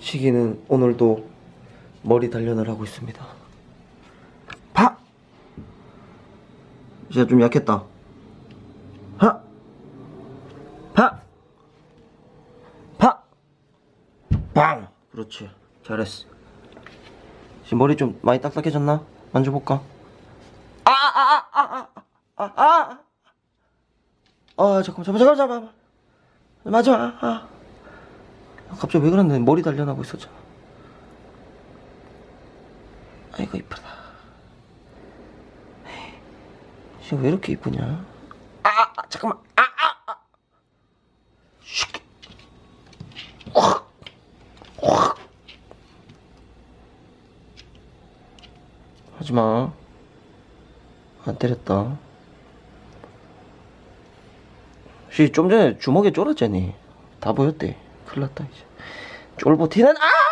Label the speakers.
Speaker 1: 시기는 오늘도 머리 단련을 하고 있습니다. 파! 진짜 좀 약했다. 파! 파! 파! 빵! 그렇지. 잘했어. 지금 머리 좀 많이 딱딱해졌나? 만져볼까? 아, 아, 아, 아, 아, 아, 아, 아, 잠깐만, 잠깐만, 잠깐만, 잠깐만. 맞아, 아. 갑자기 왜 그랬는데 머리 단련하고 있었잖아. 아이고, 이쁘다. 지금 왜 이렇게 이쁘냐? 아, 아, 아, 잠깐만, 아, 아, 아. 슉. 확. 확. 하지마. 안 때렸다. 씨, 좀 전에 주먹에 쫄았잖니. 다 보였대. 큰일 났다, 이제. 쫄보 티는, 아!